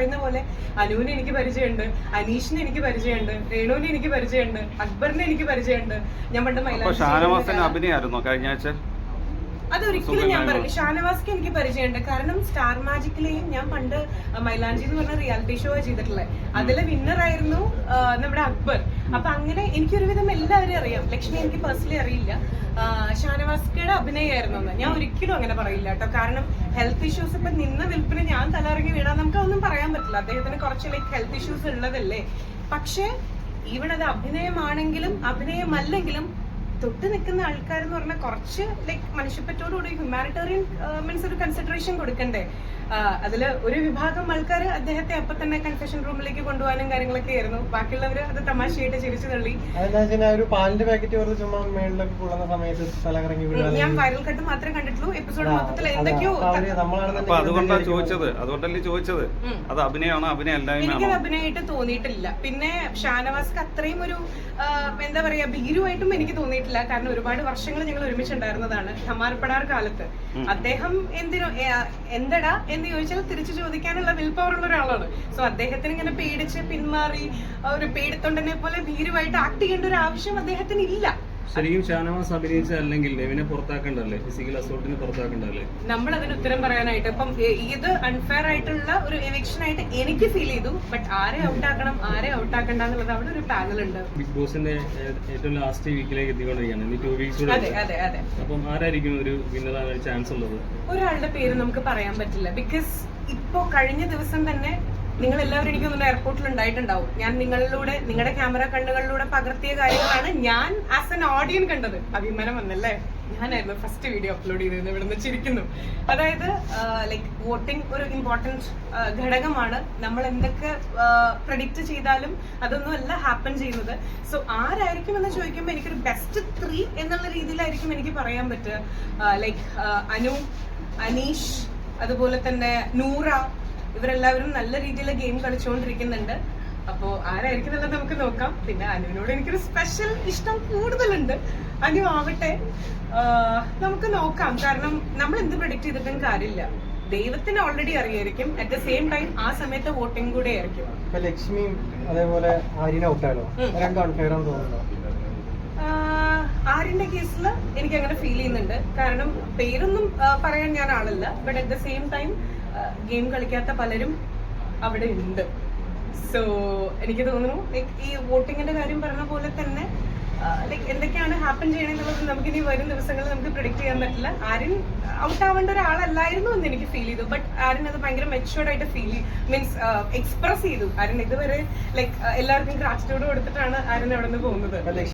പറയുന്ന പോലെ അനുവിനെ എനിക്ക് പരിചയമുണ്ട് അനീഷിനെ എനിക്ക് പരിചയമുണ്ട് രേണുവിനെ എനിക്ക് പരിചയമുണ്ട് അക്ബറിനെ എനിക്ക് പരിചയമുണ്ട്. ഞാൻ പണ്ട് മൈലാഞ്ചേരി അഭിനയായിരുന്നോ കഴിഞ്ഞ ആഴ്ച? അതൊരിക്കലും ഞാൻ പറയും ഷാനവാസ്ക്ക് എനിക്ക് പരിചയമുണ്ട്. കാരണം സ്റ്റാർ മാജിക്കിലെയും ഞാൻ പണ്ട് മൈലാഞ്ചി എന്ന് പറഞ്ഞ റിയാലിറ്റി ഷോ ചെയ്തിട്ടുള്ളത് അതിലെ വിന്നർ ആയിരുന്നു നമ്മുടെ അക്ബർ. അപ്പൊ അങ്ങനെ എനിക്കൊരുവിധം എല്ലാവരെയും അറിയാം. ലക്ഷ്മി എനിക്ക് പേഴ്സണലി അറിയില്ല. ഷാനവാസ്കയുടെ അഭിനയമായിരുന്നു എന്ന് ഞാൻ ഒരിക്കലും അങ്ങനെ പറയില്ല കേട്ടോ. കാരണം ഹെൽത്ത് ഇഷ്യൂസ് ഇപ്പൊ നിന്ന വിൽപ്പന ഞാൻ തലയിറങ്ങി പറ്റില്ല അദ്ദേഹത്തിന് കുറച്ച് ലൈക്ക് ഹെൽത്ത് ഇഷ്യൂസ് ഉള്ളതല്ലേ? പക്ഷേ ഈവൺ അത് അഭിനയമാണെങ്കിലും അഭിനയമല്ലെങ്കിലും തൊട്ട് നിൽക്കുന്ന ആൾക്കാർ എന്ന് പറഞ്ഞാൽ കുറച്ച് ലൈക്ക് മനുഷ്യപ്പറ്റോടുകൂടി ഹ്യൂമാനിറ്റേറിയൻ മീൻസ് ഒരു കൺസിഡറേഷൻ കൊടുക്കണ്ടേ? അതിൽ ഒരു വിഭാഗം ആൾക്കാർ അദ്ദേഹത്തെ അപ്പൊ തന്നെ കൺഫെഷൻ റൂമിലേക്ക് കൊണ്ടുപോകാനും കാര്യങ്ങളൊക്കെ ആയിരുന്നു. ബാക്കിയുള്ളവർ അത് തമാശയായിട്ട് ചിരിച്ചു തള്ളി. ഒരു പാലിന്റെ പാക്കറ്റ് വെറുതെ ചുമ്മാ മേളിലൊക്കെ കൊള്ളുന്ന സമയത്ത് തലകറങ്ങി ഉം, ഞാൻ വൈറൽ കട്ട് മാത്രമേ കണ്ടിട്ടുള്ളൂ. എപ്പിസോഡ് മൊത്തത്തിൽ. എന്തൊക്കെയോ അപ്പൊ അവർ നമ്മളാണെന്നുണ്ടെങ്കിൽ അപ്പൊ അതുകൊണ്ടാ എന്തായിരിക്കും ചോദിച്ചത്. അതുകൊണ്ടല്ലേ ചോദിച്ചത്? അത് അഭിനയമാണോ? അഭിനയല്ല എനിക്കത് അഭിനയമായിട്ട് തോന്നിയിട്ടില്ല. പിന്നെ ഷാനവാസ്ക്ക് അത്രയും ഒരു എന്താ പറയാ ഭീരുവായിട്ടും എനിക്ക് തോന്നിയിട്ടില്ല. കാരണം ഒരുപാട് വർഷങ്ങൾ ഞങ്ങൾ ഒരുമിച്ചുണ്ടായിരുന്നതാണ്. ഖമാർപ്പടാർ കാലത്ത്. അദ്ദേഹം എന്തിനോ എന്തടാ എന്ന് ചോദിച്ചാൽ തിരിച്ചു ചോദിക്കാനുള്ള വിൽ പവർ ഉള്ള ഒരാളാണ്. സോ അദ്ദേഹത്തിന് ഇങ്ങനെ പേടിച്ച് പിന്മാറി ഒരു പേടിത്തൊണ്ടനെ പോലെ ഭീരുവായിട്ട് ആക്ട് ചെയ്യേണ്ട ഒരു ആവശ്യം അദ്ദേഹത്തിന് ഇല്ല. ശരിക്കും ഷാനവാസ് അഭിനയിച്ച അല്ലെങ്കിൽ നെവിനെ പുറത്താക്കണ്ടല്ലേ? ഫിസിക്കൽ അസോൾട്ടിനെ പുറത്താക്കണ്ടല്ലേ? നമ്മൾ അതിന് ഉത്തരം പറയാനായിട്ട് അപ്പം ഇത് അൺഫെയർ ആയിട്ടുള്ള ഒരു എവിക്ഷൻ ആയിട്ട് എനിക്ക് ഫീൽ ചെയ്തു. ബട്ട് ആരെ ഔട്ട് ആക്കണം ആരെ ഔട്ട് ആക്കണ്ട എന്നുള്ളത് അവിടെ ഒരു പാനൽ ഉണ്ട്. ബിഗ് ബോസിന്റെ ഏറ്റവും ലാസ്റ്റ് വീക്കിലേക്ക് എത്തിക്കൊണ്ടിരിക്കുകയാണ്. ഇനി ടു വീക്സ് കൂടെ അതെ അതെ അതെ. അപ്പം ആരായിരിക്കും ഒരു വിന്നർ ആകാൻ ചാൻസ് ഉള്ളത്? ഒരാളുടെ പേര് നമുക്ക് പറയാൻ പറ്റില്ല. ബിക്കോസ് ഇപ്പോ കഴിഞ്ഞ ദിവസം തന്നെ നിങ്ങൾ എല്ലാവരും എനിക്ക് തോന്നുന്നു എയർപോർട്ടിൽ ഉണ്ടായിട്ടുണ്ടാവും. ഞാൻ നിങ്ങളിലൂടെ നിങ്ങളുടെ ക്യാമറ കണ്ണുകളിലൂടെ പകർത്തിയ കാര്യങ്ങളാണ് ഞാൻ ആസ് എൻ ഓഡിയൻ കണ്ടത്. അഭിമാനം വന്നല്ലേ? ഞാനായിരുന്നു ഫസ്റ്റ് വീഡിയോ അപ്ലോഡ് ചെയ്തിരുന്നത് ഇവിടുന്ന് ചിരിക്കുന്നു. അതായത് ലൈക്ക് വോട്ടിംഗ് ഒരു ഇമ്പോർട്ടന്റ് ഘടകമാണ്. നമ്മൾ എന്തൊക്കെ പ്രഡിക്റ്റ് ചെയ്താലും അതൊന്നും അല്ല ഹാപ്പൻ ചെയ്യുന്നത്. സോ ആരായിരിക്കും എന്ന് ചോദിക്കുമ്പോൾ എനിക്കൊരു ബെസ്റ്റ് ത്രീ എന്നുള്ള രീതിയിലായിരിക്കും എനിക്ക് പറയാൻ പറ്റുക. ലൈക്ക് അനു അനീഷ് അതുപോലെ തന്നെ നൂറ ഇവരെല്ലാവരും നല്ല രീതിയിൽ ഗെയിം കളിച്ചുകൊണ്ടിരിക്കുന്നുണ്ട് അപ്പോ ആരായിരിക്കും എന്നുള്ളത് നമുക്ക് നോക്കാം. പിന്നെ അനുവിനോട് എനിക്കൊരു സ്പെഷ്യൽ ഇഷ്ടം കൂടുതലുണ്ട്. അനു ആവട്ടെ. നമുക്ക് നോക്കാം. കാരണം നമ്മൾ എന്ത് പ്രൊഡിക്ട് ചെയ്തിട്ടും കാര്യമില്ല. ദൈവത്തിന് ഓൾറെഡി അറിയായിരിക്കും. അറ്റ് ദ സെയിം ടൈം ആ സമയത്ത് വോട്ടിംഗ് കൂടെ ആയിരിക്കും. ലക്ഷ്മിയും അതേപോലെ ആര്യനെ ഔട്ടാലോ ഉം. രണ്ടും അൺഫെയർ ആണെന്ന് തോന്നുന്നു ആര്യന്റെ കേസിൽ എനിക്ക് അങ്ങനെ ഫീൽ ചെയ്യുന്നുണ്ട്. കാരണം പേരൊന്നും പറയാൻ ഞാൻ ആളല്ല. But at the same time game കളിക്കാത്ത പലരും അവിടെ ഉണ്ട്. സോ എനിക്ക് തോന്നുന്നു ലൈക്ക് ഈ വോട്ടിങ്ങിന്റെ കാര്യം പറഞ്ഞ പോലെ തന്നെ ലൈക്ക് എന്തൊക്കെയാണ് ഹാപ്പൻ ചെയ്യണമെന്നുള്ളത് നമുക്ക് ഇനി വരും ദിവസങ്ങളിൽ നമുക്ക് പ്രിഡിക്ട് ചെയ്യാൻ പറ്റില്ല. ആരും ഔട്ട് ആവേണ്ട ഒരാളല്ലായിരുന്നു എന്ന് എനിക്ക് ഫീൽ ചെയ്തു. ബട്ട് ആരും അത് ഭയങ്കര മെച്ചുവേർഡ് ആയിട്ട് ഫീൽ മീൻസ് എക്സ്പ്രസ് ചെയ്തു. ആരും ഇതുവരെ ലൈക്ക് എല്ലാവർക്കും ഗ്രാറ്റിറ്റ്യൂഡ് കൊടുത്തിട്ടാണ് ആരും അവിടെ നിന്ന് പോകുന്നത്.